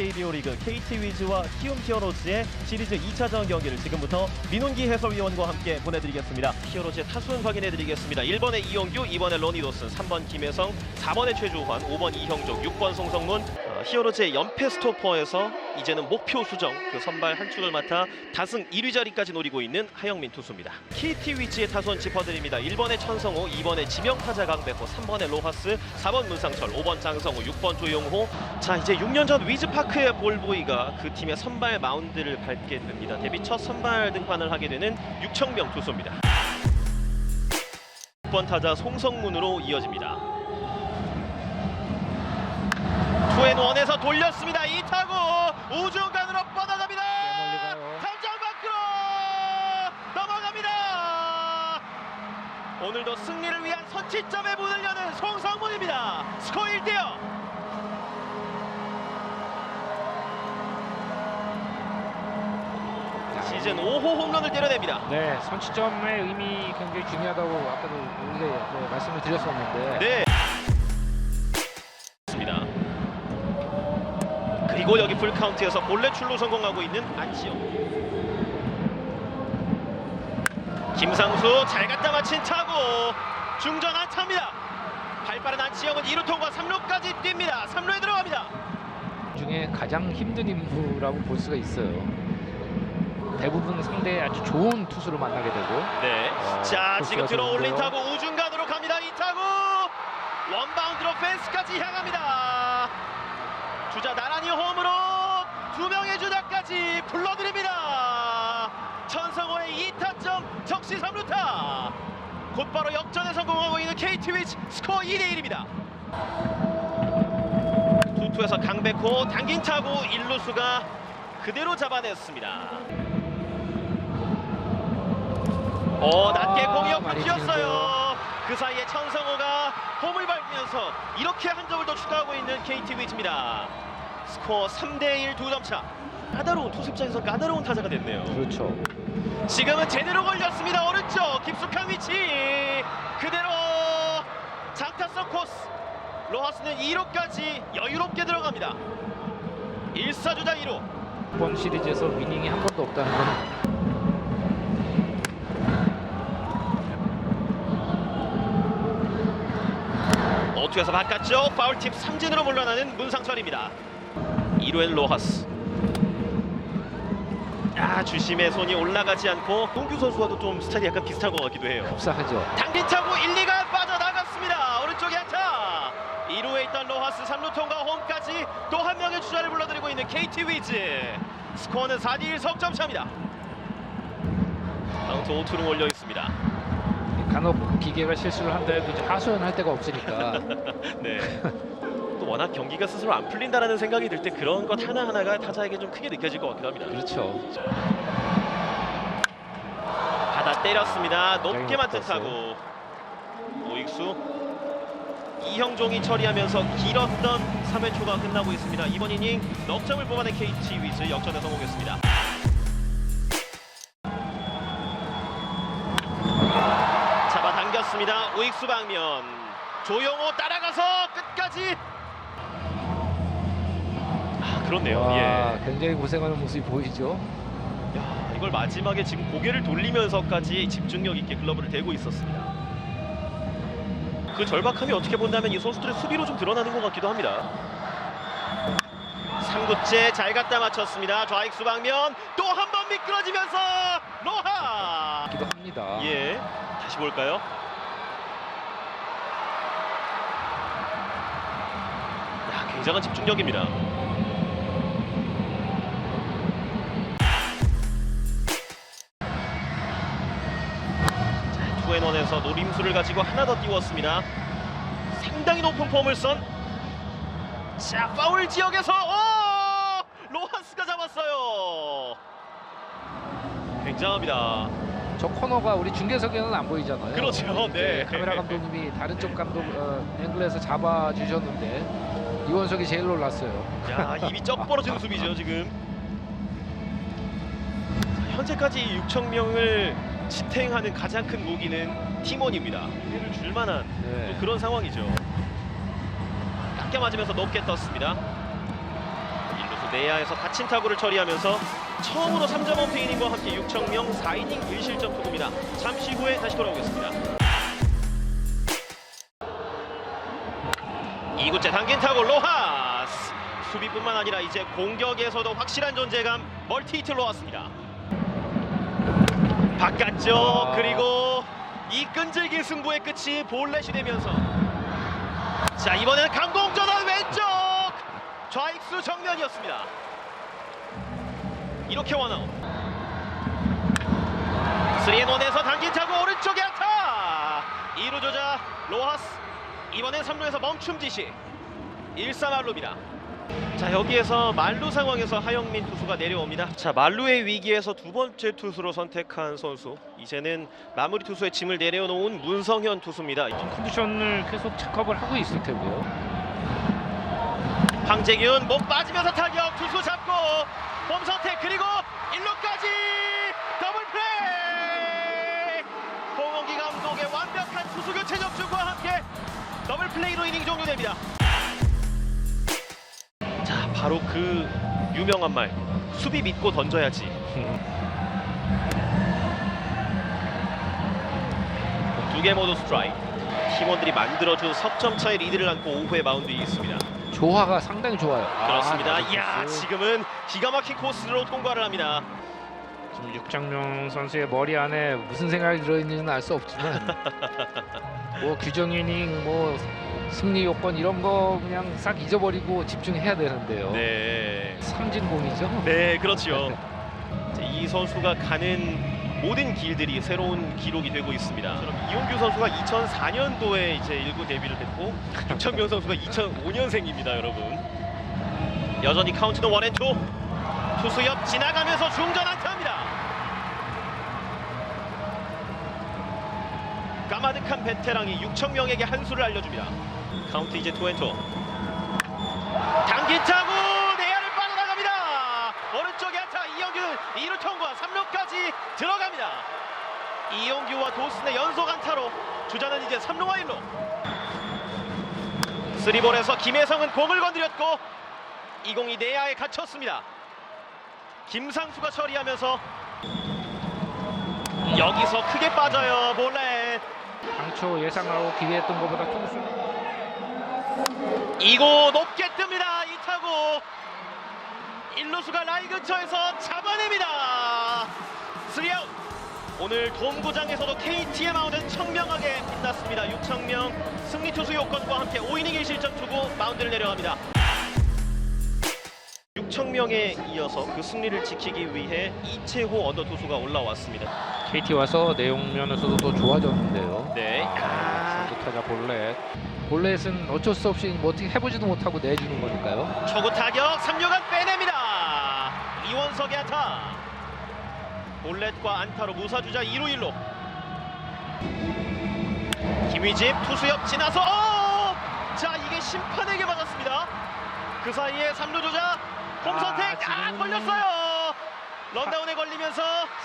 KBO 리그 KT 위즈와 키움 히어로즈의 시리즈 2차전 경기를 지금부터 민훈기 해설위원과 함께 보내드리겠습니다. 히어로즈의 타순 확인해드리겠습니다. 1번에 이용규, 2번에 로니도슨, 3번 김혜성, 4번에 최주환, 5번 이형종, 6번 송성문. 어, 히어로즈의 연패 스토퍼에서 이제는 목표 수정 그 선발 한 축을 맡아 다승 1위 자리까지 노리고 있는 하영민 투수입니다. KT 위즈의 타선 짚어드립니다. 1번에 천성호, 2번에 지명타자 강백호, 3번에 로하스, 4번 문상철, 5번 장성호, 6번 조용호. 자 이제 6년 전 위즈파크 의 볼보이가 그 팀의 선발 마운드를 밟게 됩니다. 데뷔 첫 선발 등판을 하게 되는 육청명 투수입니다. 6번 타자 송성문으로 이어집니다. 투앤원에서 돌렸습니다. 이 타구 우중간으로 뻗어갑니다. 당장 밖으로 넘어갑니다. 오늘도 승리를 위한 선취점의 문을 여는 송성문입니다. 스코어 1대0. 시즌 5호 홈런을 때려냅니다. 네, 선취점의 의미 굉장히 중요하다고 아까도 우리가 네, 말씀을 드렸었는데 네. 습니다 그리고 여기 풀 카운트에서 본래 출루 성공하고 있는 안지영. 김상수 잘 갖다 맞힌 타구 중전 안타입니다. 발빠른 안치영은 2루 통과 3루까지 뜁니다. 3루에 들어갑니다. 중에 가장 힘든 인물이라고 볼 수가 있어요. 대부분 상대 아주 좋은 투수를 만나게 되고 네. 어, 자 코스가 지금 들어 올린 좋은데요. 타구 우중간으로 갑니다. 이 타구 원바운드로 펜스까지 향합니다. 주자 나란히 홈으로 두 명의 주자까지 불러드립니다. 천성호의 2타점 적시 3루타. 곧바로 역전에 성공하고 있는 KT 위즈 스코어 2대 1입니다. 투투에서 강백호 당긴 타구 1루수가 그대로 잡아냈습니다. 어 낮게 아, 공이 옆으로 튀었어요. 그 사이에 천성호가 홈을 밟으면서 이렇게 한 점을 더 추가하고 있는 KT 위즈입니다. 스코어 3대1 두 점 차. 까다로운 투수 입장에서 까다로운 타자가 됐네요. 그렇죠. 지금은 제대로 걸렸습니다. 오른쪽 깊숙한 위치 그대로 장타성 코스 로하스는 2루까지 여유롭게 들어갑니다. 1사주자 2루 이번 시리즈에서 위닝이 한 번도 없다는 건 투에서 바깥쪽 파울팁 삼진으로 물러나는 문상철입니다. 2루엔 로하스. 아 주심의 손이 올라가지 않고 홍규 선수와도 좀 스타일이 약간 비슷한 것 같기도 해요. 흡사하죠. 당긴 타고 1, 2가 빠져나갔습니다. 오른쪽에 안타. 2루에 있던 로하스 3루 통과 홈까지 또 한 명의 주자를 불러들이고 있는 KT 위즈. 스코어는 4대1 석점 차입니다. 카운트 5투를 올려 있습니다. 간혹 기계가 실수를 한다 해도 이제 하소연할 데가 없으니까 네. 또 워낙 경기가 스스로 안 풀린다라는 생각이 들 때 그런 것 하나 하나가 타자에게 좀 크게 느껴질 것 같기도 합니다. 그렇죠. 받아 때렸습니다. 높게 맞은. 타구. 오익수 이형종이 처리하면서 길었던 3회 초가 끝나고 있습니다. 이번 이닝 넉 점을 뽑아낸 KT 위즈 역전에 성공했습니다. 잡아당겼습니다. 우익수 방면 조용호 따라가서 끝까지 아 그렇네요. 와, 예. 굉장히 고생하는 모습이 보이죠. 야, 이걸 마지막에 지금 고개를 돌리면서까지 집중력 있게 글러브를 대고 있었습니다. 그 절박함이 어떻게 본다면 이 선수들의 수비로 좀 드러나는 것 같기도 합니다. 3구째 잘 갖다 맞췄습니다. 좌익수 방면 또 한 번 미끄러지면서 로하. 기도 합니다. 예, 다시 볼까요? 굉장한 집중력입니다. 자, 투앤원에서 노림수를 가지고 하나 더 띄웠습니다. 상당히 높은 폼을 쏜. 자, 파울 지역에서 오! 로하스가 잡았어요. 굉장합니다. 저 코너가 우리 중계석에는 안 보이잖아요. 그렇죠, 네. 카메라 감독님이 다른 쪽 감독 어, 앵글에서 잡아 주셨는데 이원석이 제일 놀랐어요. 야 입이 쩍 벌어지는 수비죠 지금 자, 현재까지 6천 명을 지탱하는 가장 큰 무기는 팀원입니다 피해를 줄 만한 네. 또 그런 상황이죠 깎여 맞으면서 높게 떴습니다 1루수 내야에서 다친 타구를 처리하면서 처음으로 3점 원패 이닝과 함께 6천 명 4이닝 1실점 투구입니다. 잠시 후에 다시 돌아오겠습니다. 2구째 당긴 타구 로하스 수비뿐만 아니라 이제 공격에서도 확실한 존재감 멀티히트 로하스입니다. 바깥쪽 아. 그리고 이 끈질긴 승부의 끝이 볼넷이 되면서 자 이번에는 강공전환 왼쪽 좌익수 정면이었습니다. 이렇게 원아웃 3앤원에서 당긴 타고 오른쪽에 안타 2루 조자 로하스 이번엔 3루에서 멈춤 지시. 1사 말루입니다. 자 여기에서 말루 상황에서 하영민 투수가 내려옵니다. 자 말루의 위기에서 두 번째 투수로 선택한 선수. 이제는 마무리 투수의 짐을 내려놓은 문성현 투수입니다. 컨디션을 계속 체크업을 하고 있을 테고요. 황재균 목 빠지면서 타격. 투수 잡고 홈 선택. 그리고 플레이로 이닝 종료됩니다 자 바로 그 유명한 말 수비 믿고 던져야지 두 개 모두 스트라이크 팀원들이 만들어준 석점 차의 리드를 안고 5회 마운드에 있습니다 조화가 상당히 좋아요. 그렇습니다. 아, 이야 코스. 지금은 기가 막힌 코스로 통과를 합니다. 지금 육장명 선수의 머리 안에 무슨 생각이 들어있는지는 알 수 없지만 뭐 규정 이닝 뭐 승리 요건 이런 거 그냥 싹 잊어버리고 집중해야 되는데요. 네, 삼진공이죠. 네 그렇죠. 이제 이 선수가 가는 모든 길들이 새로운 기록이 되고 있습니다. 이용규 선수가 2004년도에 이제 일구 데뷔를 했고 육천명 선수가 2005년생입니다, 여러분. 여전히 카운트는 원앤투. 투수 옆 지나가면서 중전 안타입니다. 까마득한 베테랑이 6천 명에게 한 수를 알려줍니다. 카운트 이제 투앤투. 당긴 타구 내야를 빠져나갑니다. 오른쪽에 안타 이영규 2루 통과 3루까지 들어갑니다. 이영규와 도슨의 연속 안타로 주자는 이제 3루와 1루. 쓰리볼에서 김혜성은 공을 건드렸고 이 공이 내야에 갇혔습니다. 김상수가 처리하면서 여기서 크게 빠져요 볼넷. 당초 예상하고 기대했던 것보다 투수 2구 높게 뜹니다. 이 타구 1루수가 라인 근처에서 잡아냅니다. 3아웃. 오늘 돔구장에서도 KT의 마운드는 청명하게 빛났습니다. 6청명 승리 투수 요건과 함께 5이닝 1실점 투구 마운드를 내려갑니다. 6청명에 이어서 그 승리를 지키기 위해 이채호 언더 투수가 올라왔습니다. KT 와서 내용 면에서도 더 좋아졌는데요. 타자 볼넷. 볼넷은 어쩔 수 없이 뭐 어떻게 해보지도 못하고 내주는 거니까요. 초구 타격 3루간 빼냅니다. 이원석의 안타. 볼넷과 안타로 무사주자 2루 1루. 김희집 투수 옆 지나서 어! 자 이게 심판에게 맞았습니다. 그 사이에 3루 주자 홈 아, 선택 아, 걸렸어요. 런다운에 걸리면서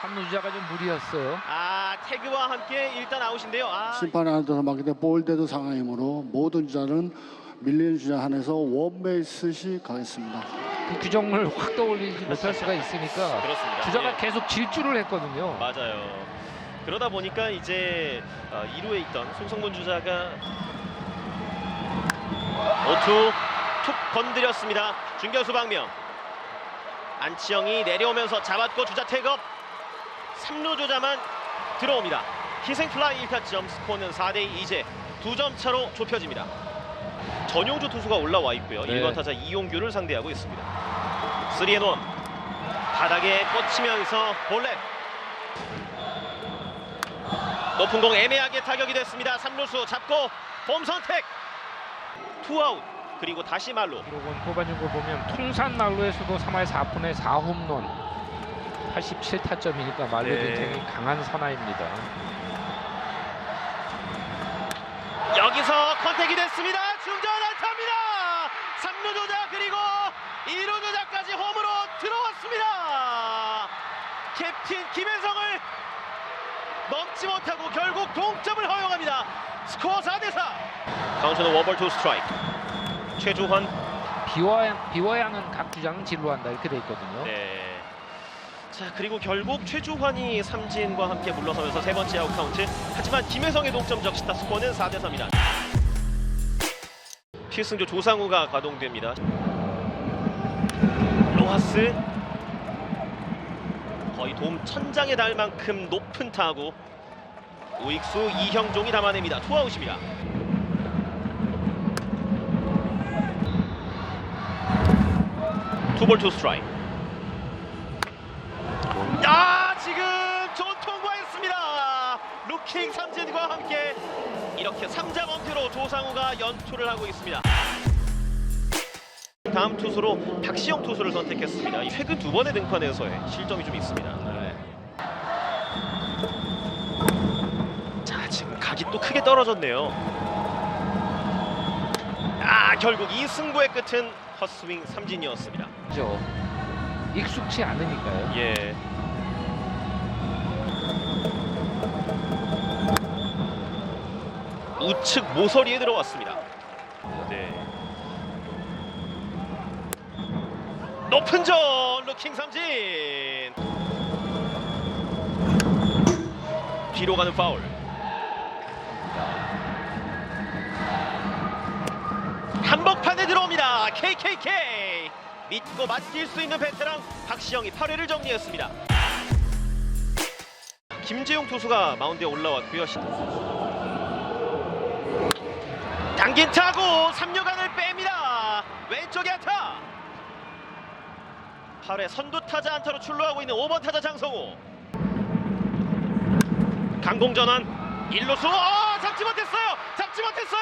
삼루자가 좀 무리였어요. 아 태그와 함께 일단 아웃인데요. 아, 심판에 안에서 막기 때문에 볼데드 상황이므로 모든 주자는 밀리는 주자 한해서 원베이스씩 가겠습니다. 그 규정을 확 떠올리지 못할 수가 있으니까 그렇습니다. 주자가 예. 계속 질주를 했거든요. 맞아요. 그러다 보니까 이제 어, 2루에 있던 손성문 주자가 5투 툭 건드렸습니다. 중견수 방명. 안치영이 내려오면서 잡았고 주자 태업 3루 주자만 들어옵니다. 희생 플라이 1타점 스코어는 4대2 이제 두점 차로 좁혀집니다. 전용주 투수가 올라와 있고요. 네. 1번 타자 이용규를 상대하고 있습니다. 3앤1 바닥에 꽂히면서 볼넷 높은 공 애매하게 타격이 됐습니다. 3루수 잡고 홈 선택 투아웃 그리고 다시 말로 기록은 후반전 거 보면 통산 말로에서도 3할 4푼에 4홈런 87타점이니까 말로 네. 굉장히 강한 사나입니다. 여기서 컨택이 됐습니다. 중전 안타입니다. 3루 조자 그리고 2루 조자까지 홈으로 들어왔습니다. 캡틴 김혜성을 넘지 못하고 결국 동점을 허용합니다. 스코어 4대 4. 카운트는 원볼 투 스트라이크. 최주환 비워야, 비워야 하는 각 주장은 진로한다 이렇게 돼 있거든요. 네. 자 그리고 결국 최주환이 삼진과 함께 물러서면서 세 번째 아웃 카운트. 하지만 김혜성의 동점 적시타 스코어는 4대 3이다. 필승조 조상우가 가동됩니다. 로하스 거의 돔 천장에 닿을 만큼 높은 타구. 우익수 이형종이 담아냅니다. 투아웃입니다. 투볼 투 스트라이크. 야 지금 좋은 통과했습니다. 루킹 삼진과 함께 이렇게 3자 범퇴로 조상우가 연투를 하고 있습니다. 다음 투수로 박시영 투수를 선택했습니다. 이 최근 두 번의 등판에서의 실점이 좀 있습니다. 네. 자 지금 각이 또 크게 떨어졌네요. 아 결국 이 승부의 끝은 헛스윙 삼진이었습니다. 그죠. 익숙치 않으니까요. 예. 우측 모서리에 들어왔습니다. 네. 높은 점 루킹 삼진. 뒤로 가는 파울. 한복판에 들어옵니다. KKK 믿고 맡길 수 있는 베테랑 박시영이 8회를 정리했습니다. 김재용 투수가 마운드에 올라왔고요. 시- 당긴 타고 3루간을 뺍니다. 왼쪽에 안타. 8회 선두 타자 안타로 출루하고 있는 5번 타자 장성호. 강공 전환 1루수 어, 잡지 못했어요. 잡지 못했어요.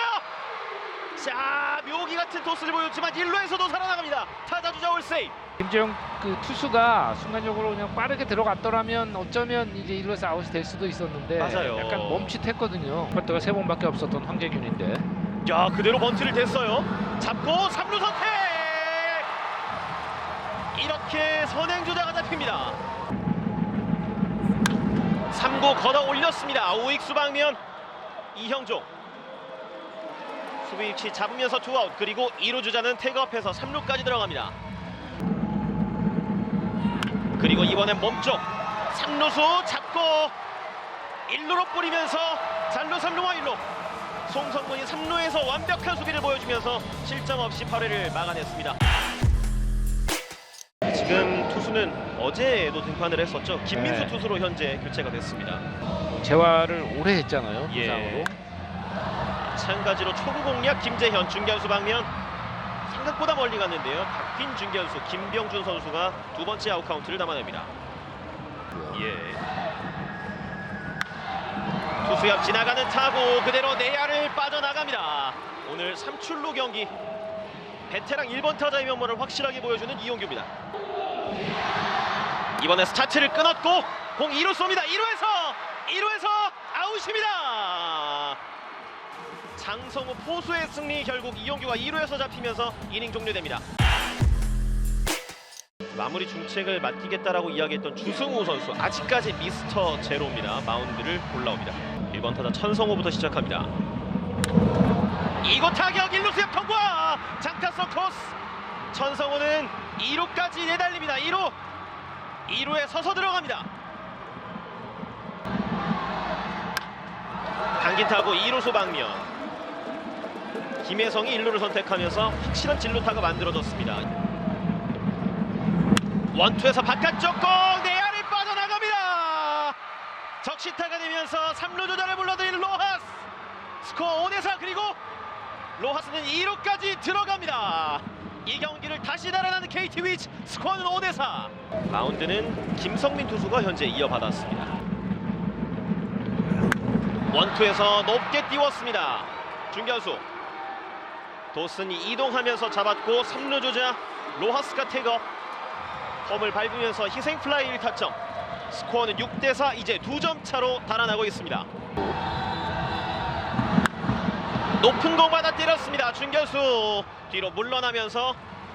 자 묘기 같은 토스를 보였지만 1루에서도 살아나갑니다. 타자 주자 올세이. 김재영 그 투수가 순간적으로 그냥 빠르게 들어갔더라면 어쩌면 이제 1루에서 아웃이 될 수도 있었는데 맞아요. 약간 멈칫했거든요. 버트가 세 번밖에 없었던 황재균인데 야 그대로 번트를 댔어요. 잡고 3루 선택. 이렇게 선행 주자가 잡힙니다. 3구 걷어 올렸습니다. 우익수 방면 이형종. 수비 위치 잡으면서 투아웃 그리고 2루 주자는 태그업해서 3루까지 들어갑니다. 그리고 이번엔 몸쪽 3루수 잡고 1루로 뿌리면서 잔루 3루와 1루 송성문이 3루에서 완벽한 수비를 보여주면서 실점 없이 8회를 막아냈습니다. 지금 투수는 어제도 등판을 했었죠. 김민수 네. 투수로 현재 교체가 됐습니다. 재활을 오래 했잖아요. 예. 부상으로. 마찬가지로 초구 공략 김재현 중견수 방면 생각보다 멀리 갔는데요. 박빈 중견수 김병준 선수가 두 번째 아웃 카운트를 담아냅니다. 예. 투수 옆 지나가는 타구 그대로 내야를 빠져나갑니다. 오늘 3출루 경기 베테랑 1번 타자의 면모를 확실하게 보여주는 이용규입니다. 이번에 스타트를 끊었고 공 2루 쏩니다. 1루에서 1루에서 아웃입니다. 장성우 포수의 승리 결국 이용규가 2루에서 잡히면서 이닝 종료됩니다. 마무리 중책을 맡기겠다라고 이야기했던 주승우 선수 아직까지 미스터 제로입니다. 마운드를 올라옵니다. 1번 타자 천성호부터 시작합니다. 이곳 타격 1루수 옆 통과 장타석 코스 천성호는 2루까지 내달립니다. 2루 2루에 서서 들어갑니다. 당긴 타고 2루수 방면 김혜성이 1루를 선택하면서 확실한 진루타가 만들어졌습니다. 원투에서 바깥쪽 공 내야를 빠져나갑니다. 적시타가 되면서 3루 조자를 불러들인 로하스 스코어 5대4 그리고 로하스는 2루까지 들어갑니다. 이 경기를 다시 달아나는 KT 위즈 스코어는 5대4 마운드는 김성민 투수가 현재 이어받았습니다. 원투에서 높게 띄웠습니다. 중견수 도슨이 이동하면서 잡았고 3루 주자 로하스가 태거 홈을 밟으면서 희생 플라이 1타점 스코어는 6대4 이제 두 점 차로 달아나고 있습니다. 높은 공 받아 때렸습니다. 중견수 뒤로 물러나면서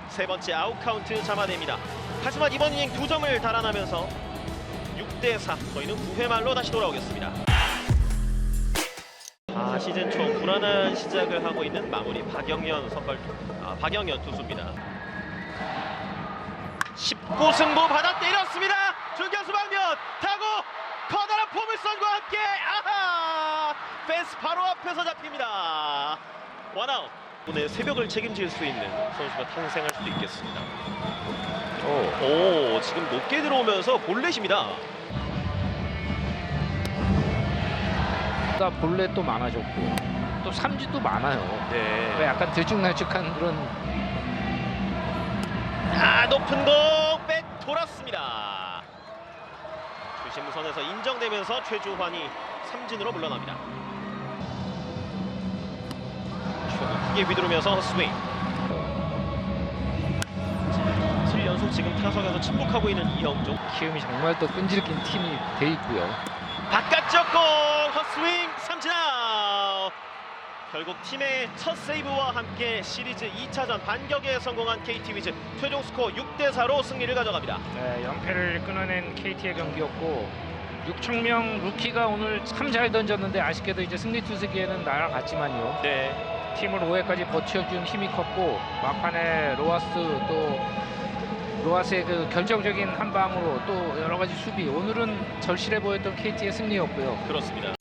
세 번째 아웃 카운트 잡아냅니다. 하지만 이번 이닝 두 점을 달아나면서 6대4 저희는 9회 말로 다시 돌아오겠습니다. 아 시즌 초 불안한 시작을 하고 있는 마무리 박영현 선발 투, 아, 박영현 투수입니다. 19승부 받아 때렸습니다. 중견수 방면 타고 커다란 포물선과 함께 아하 펜스 바로 앞에서 잡힙니다. 원아웃. 오늘 새벽을 책임질 수 있는 선수가 탄생할 수도 있겠습니다. 오. 오 지금 높게 들어오면서 볼넷입니다. 가 볼넷 또 많아졌고 또 삼진도 많아요. 네. 그러니까 약간 들쭉날쭉한 그런 아 높은 공백 돌았습니다. 주심선에서 인정되면서 최주환이 삼진으로 물러납니다. 크게 휘두르면서 스윙. 7연속 지금 타석에서 침묵하고 있는 이영종. 키움이 정말 또 끈질긴 팀이 돼 있고요. 바깥쪽 공헛 스윙 삼진 아웃. 결국 팀의 첫 세이브와 함께 시리즈 2차전 반격에 성공한 KT 위즈 최종 스코어 6대 4로 승리를 가져갑니다. 네, 연패를 끊어낸 KT의 경기였고 6천명 루키가 오늘 참 잘 던졌는데 아쉽게도 이제 승리 투수기에는 날아갔지만요. 네. 팀을 5회까지 버텨준 힘이 컸고 막판에 로하스 또 로하스의 그 결정적인 한 방으로 또 여러 가지 수비 오늘은 절실해 보였던 KT의 승리였고요. 그렇습니다.